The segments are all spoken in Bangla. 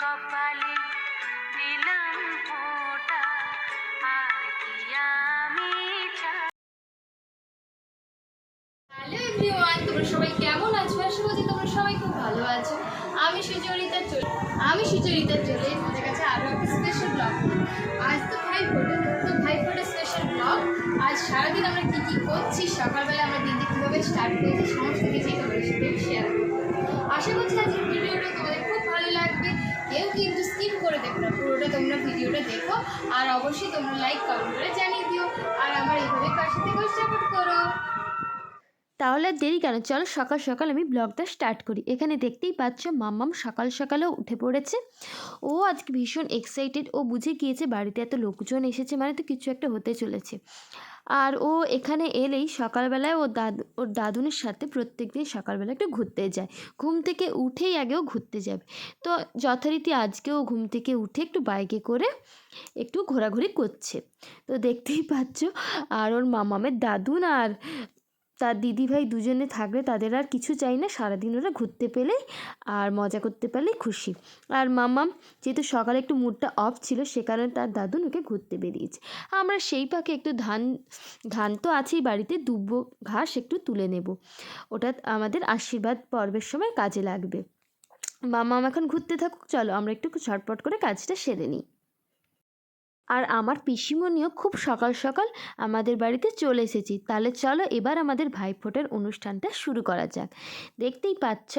কপালে দিলাম ফোঁটা আর সবাই খুব ভালো আছো। আমি সুচরিতা চলে আমি সুচরিতা চলে তোমাদের কাছে আরও একটা স্পেশাল ব্লগ আজ তো ভাই ফোটো তো ভাই ফোটো স্পেশাল ব্লগ আজ সারাদিন আমরা কী কী করছি, সকালবেলা আমরা দিনটা কীভাবে স্টার্ট করেছি, সমস্ত কিছু তোমাদের সাথে শেয়ার করব। আশা করছি আজকের ভিডিওটা তোমাদের খুব ভালো লাগবে। কেউ কিন্তু স্কিপ করে দেখো না, পুরোটা তোমরা ভিডিওটা দেখো। আর অবশ্যই তোমরা লাইক কমেন্ট করে জানিয়ে দিও। আর আমার এইভাবে পাশে থেকেও সাপোর্ট করো। তাহলে আর দেরি কেন? চলো সকাল সকাল আমি ব্লগটা স্টার্ট করি। এখানে দেখতেই পাচ্ছ, মাম্মাম সকাল সকালেও উঠে পড়েছে। ও আজকে ভীষণ এক্সাইটেড ও বুঝে গিয়েছে বাড়িতে এত লোকজন এসেছে মানে তো কিছু একটা হতে চলেছে। আর ও এখানে এলেই সকালবেলায় ও দাদু, ওর দাদুনের সাথে প্রত্যেক দিন সকালবেলা একটু ঘুরতে যায়। ঘুম থেকে উঠেই আগেও ঘুরতে যাবে। তো যথারীতি আজকেও ঘুম থেকে উঠে একটু বাইকে করে একটু ঘোরাঘুরি করছে। তো দেখতেই পাচ্ছ, আর ওর মামামের দাদুন আর তার দিদিভাই দুজনে থাকলে তাদের আর কিছু চাই না, সারাদিন ওরা ঘুরতে পেলেই আর মজা করতে পারলেই খুশি। আর মামাম, যেহেতু সকালে একটু মুডটা অফ ছিল, সে কারণে তার দাদু ওকে ঘুরতে বেরিয়েছে। আমরা সেই পাকে একটু ধান ধান তো আছেই বাড়িতে, দুব্বো ঘাস একটু তুলে নেব। ওটা আমাদের আশীর্বাদ পর্বের সময় কাজে লাগবে। মামাম এখন ঘুরতে থাকুক, চলো আমরা একটু ঝটপট করে কাজটা সেরে নিই। আর আমার পিসিমণিও খুব সকাল সকাল আমাদের বাড়িতে চলে এসেছি। তাহলে চলো এবার আমাদের ভাইফোঁটার অনুষ্ঠানটা শুরু করা যাক। দেখতেই পাচ্ছ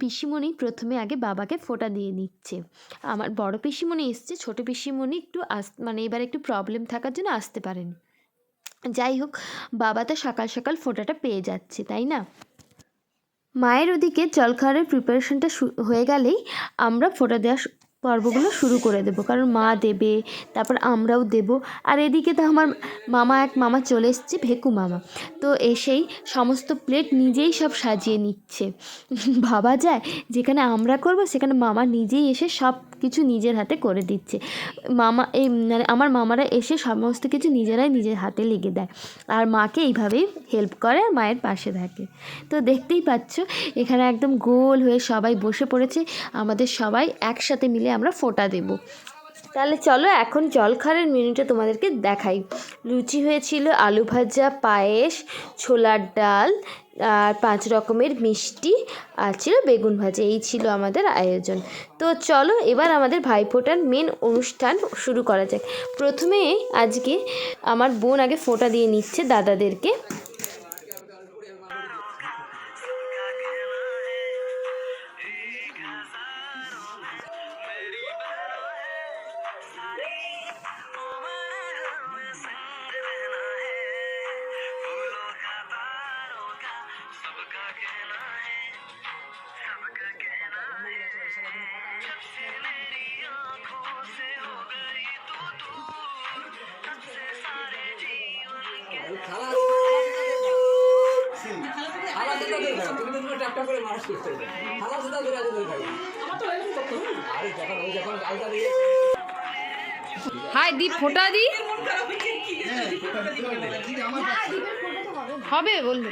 পিসিমণি প্রথমে আগে বাবাকে ফোঁটা দিয়ে নিচ্ছে। আমার বড় পিসিমণি এসছে, ছোটো পিসিমণি একটু আস মানে এবার একটু প্রবলেম থাকার জন্য আসতে পারেনি। যাই হোক, বাবা তো সকাল সকাল ফোঁটাটা পেয়ে যাচ্ছে, তাই না? মায়ের ওদিকে জলখাবারের প্রিপারেশনটা হয়ে গেলেই আমরা ফোঁটা দেওয়া পর্বগুলো শুরু করে দেবো। কারণ মা দেবে, তারপর আমরাও দেব। আর এদিকে তো আমার মামা, এক মামা চলে এসছে, ভেকু মামা। তো এসেই সমস্ত প্লেট নিজেই সব সাজিয়ে নিচ্ছে। ভাবা যায়, যেখানে আমরা করব, সেখানে মামা নিজেই এসে সব কিছু নিজের হাতে করে দিচ্ছে। মামা, এই মানে আমার মামারা এসে সমস্ত কিছু নিজেরাই নিজের হাতে লেগে দেয়। আর মাকে এইভাবেই হেল্প করে আর মায়ের পাশে থাকে। তো দেখতেই পাচ্ছ, এখানে একদম গোল হয়ে সবাই বসে পড়েছে। আমাদের সবাই একসাথে মিলে আমরা ফোঁটা দেব। তাহলে চলো, এখন জলখারের মেনুটা তোমাদেরকে দেখাই। লুচি হয়েছিল, আলু ভাজা, পায়েস, ছোলার ডাল, আর পাঁচ রকমের মিষ্টি, আর ছিল বেগুন ভাজা। এই ছিল আমাদের আয়োজন। তো চলো এবার আমাদের ভাইফোঁটার মেন অনুষ্ঠান শুরু করা যাক। প্রথমে আজকে আমার বোন আগে ফোঁটা দিয়ে নিচ্ছে দাদাদেরকে। হাই দীপ ফোটা দি। হবে। বলল।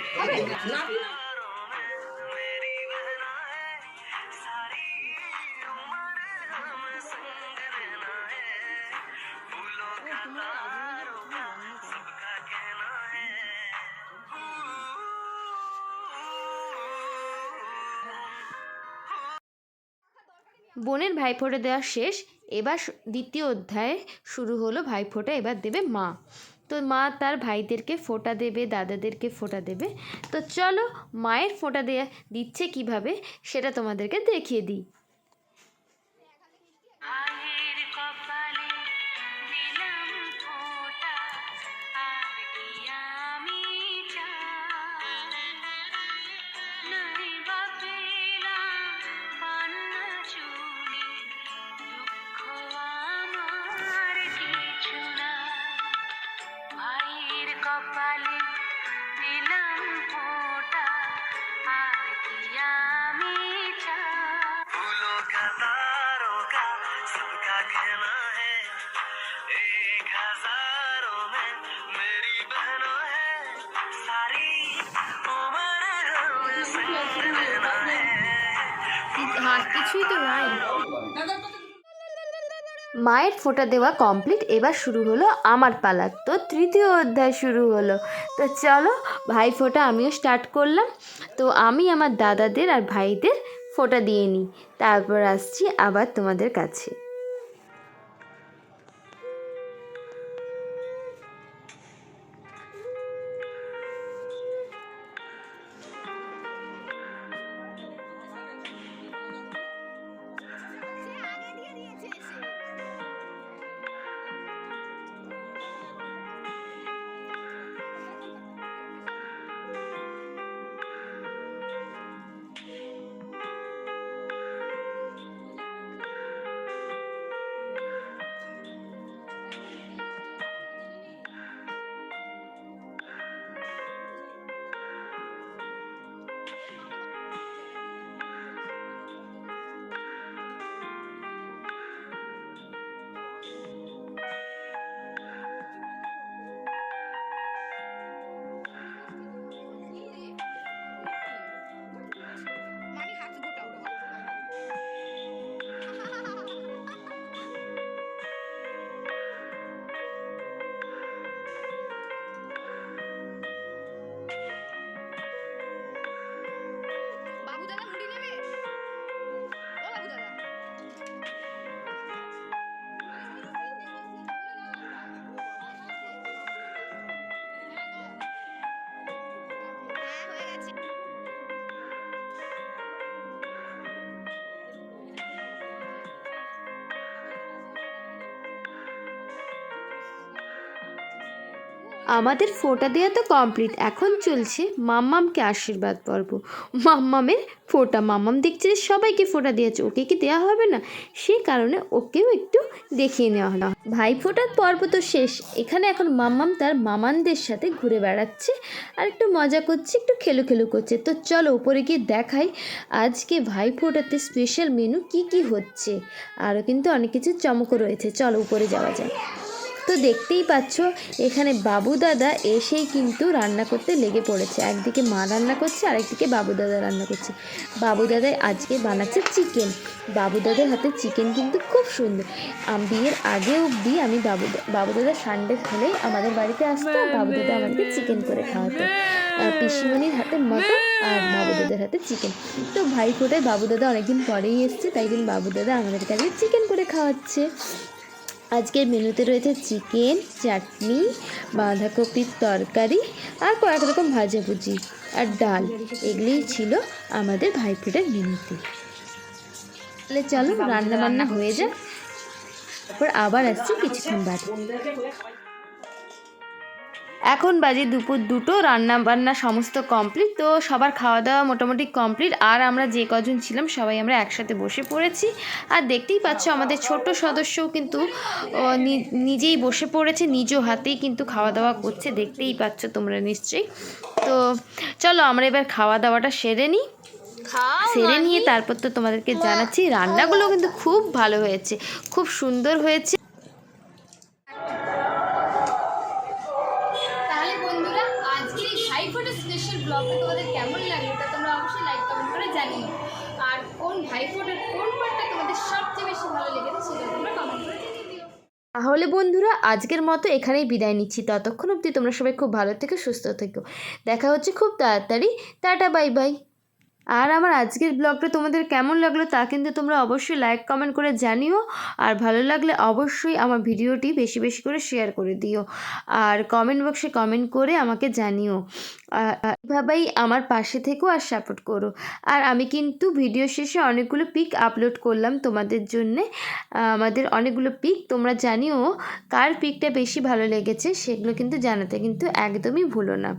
বোনের ভাইফোঁটা দেওয়া শেষ। এবার দ্বিতীয় অধ্যায়ে শুরু হলো ভাইফোঁটা, এবার দেবে মা। তো মা তার ভাইদেরকে ফোঁটা দেবে, দাদাদেরকে ফোঁটা দেবে। তো চলো মায়ের ফোঁটা দেয়া দিচ্ছে কীভাবে, সেটা তোমাদেরকে দেখিয়ে দিই। কিছুই তো নাই মায়ের ফোঁটা দেওয়া কমপ্লিট এবার শুরু হলো আমার পালা। তো তৃতীয় অধ্যায় শুরু হলো। তো চলো, ভাই ফোঁটা আমিও স্টার্ট করলাম। তো আমি আমার দাদাদের আর ভাইদের ফোঁটা দিয়ে নিই। তারপর আসছি আবার তোমাদের কাছে। আমাদের ফোঁটা দেওয়া তো কমপ্লিট এখন চলছে মাম্মামকে আশীর্বাদ পর্ব। মাম্মামের ফোঁটা, মাম্মাম দেখছে সবাইকে ফোঁটা দিয়েছে, ওকে কি দেওয়া হবে না? সে কারণে ওকেও একটু দেখিয়ে নেওয়া হলো। ভাই, ফোঁটার পর্ব তো শেষ। এখানে এখন মাম্মাম তার মামানদের সাথে ঘুরে বেড়াচ্ছে আর একটু মজা করছে, একটু খেলু খেলু করছে। তো চলো উপরে গিয়ে দেখাই আজকে ভাই ফোঁটাতে স্পেশাল মেনু কি কি হচ্ছে। আরও কিন্তু অনেক কিছু চমকও রয়েছে। চলো উপরে যাওয়া যায় তো দেখতেই পাচ্ছ, এখানে বাবু দাদা এসেই কিন্তু রান্না করতে লেগে পড়েছে। একদিকে মা রান্না করছে, আরেকদিকে বাবু দাদা রান্না করছে। বাবু দাদাই আজকে বানাচ্ছে চিকেন বাবু দাদার হাতে চিকেন কিন্তু খুব সুন্দর। বিয়ের আগে অবধি আমি বাবু বাবু দাদা সানডে হলেই আমাদের বাড়িতে আসতো বাবু দাদা আমাদেরকে চিকেন করে খাওয়াতো। পিসিমণির হাতে মটন, আর বাবু দাদার হাতে চিকেন তো ভাই ফোটায় বাবু দাদা অনেকদিন পরেই এসছে, তাই জন্য বাবু দাদা আমাদেরকে আজকে চিকেন করে খাওয়াচ্ছে। আজকের মেনুতে রয়েছে চিকেন, চাটনি, বাঁধাকপির তরকারি আর কয়েক রকম ভাজাভুজি আর ডাল। এগুলি ছিল আমাদের ভাইফোঁটার মেনুতে। তাহলে চলো রান্না বান্না হয়ে যাক। তারপর আবার আসছি কিছুক্ষণ বাদে। এখন বাজে দুপুর দুটো রান্না বান্না সমস্ত কমপ্লিট তো সবার খাওয়া দাওয়া মোটামুটি কমপ্লিট আর আমরা যে কজন ছিলাম সবাই আমরা একসাথে বসে পড়েছি। আর দেখতেই পাচ্ছ আমাদের ছোট সদস্যও কিন্তু নিজেই বসে পড়েছে নিজ হাতেই কিন্তু খাওয়া দাওয়া করছে। দেখতেই পাচ্ছ তোমরা নিশ্চয়ই। তো চলো আমরা এবার খাওয়া দাওয়াটা সেরে নিই। সেরে নিয়ে তারপর তো তোমাদেরকে জানাচ্ছি রান্নাগুলো কিন্তু খুব ভালো হয়েছে। খুব সুন্দর হয়েছে। কোন পার্টটা তোমাদের সবচেয়ে বেশি ভালো লেগেছে তোমরা কমেন্ট করে তাহলে বন্ধুরা, আজকের মতো এখানেই বিদায় নিচ্ছি। ততক্ষণ অবধি তোমরা সবাই খুব ভালো থেকে, সুস্থ থেকো। দেখা হচ্ছে খুব তাড়াতাড়ি। Tata, bye bye. আর আমার আজকের ব্লগটা তোমাদের কেমন লাগল তা কিন্তু তোমরা অবশ্যই লাইক কমেন্ট করে জানিও। আর ভালো লাগলে অবশ্যই আমার ভিডিওটি বেশি বেশি করে শেয়ার করে দিও। আর কমেন্ট বক্সে কমেন্ট করে আমাকে জানিও। এভাবেই আমার পাশে থেকেও আর সাপোর্ট করো। আর আমি কিন্তু ভিডিও শেষে অনেকগুলো পিক আপলোড করলাম তোমাদের জন্যে। আমাদের অনেকগুলো পিক তোমরা জানিও কার পিকটা বেশি ভালো লেগেছে সেগুলো কিন্তু জানাতে কিন্তু একদমই ভুলো না।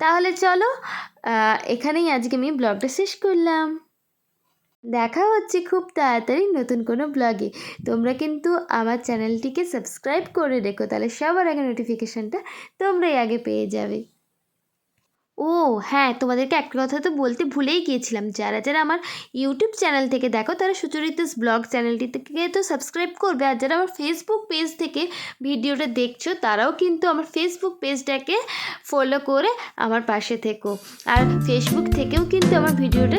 তাহলে চলো এখানেই আজকে আমি ব্লগটা শেষ করলাম। দেখা হচ্ছে খুব তাড়াতাড়ি নতুন কোনো ব্লগে। তোমরা কিন্তু আমার চ্যানেলটিকে সাবস্ক্রাইব করে রেখো, তাহলে সবার আগে নোটিফিকেশানটা তোমরাই আগে পেয়ে যাবে। ও হ্যাঁ তোমাদেরকে একটা কথা তো বলতে ভুলেই গিয়েছিলাম। যারা যারা আমার ইউটিউব চ্যানেল থেকে দেখো, তারা সুচরিতাস ব্লগ চ্যানেলটি থেকে তো সাবস্ক্রাইব করবে। আর যারা আমার ফেসবুক পেজ থেকে ভিডিওটা দেখছ, তারাও কিন্তু আমার ফেসবুক পেজটাকে ফলো করে আমার পাশে থেকো। আর ফেসবুক থেকেও কিন্তু আমার ভিডিওটা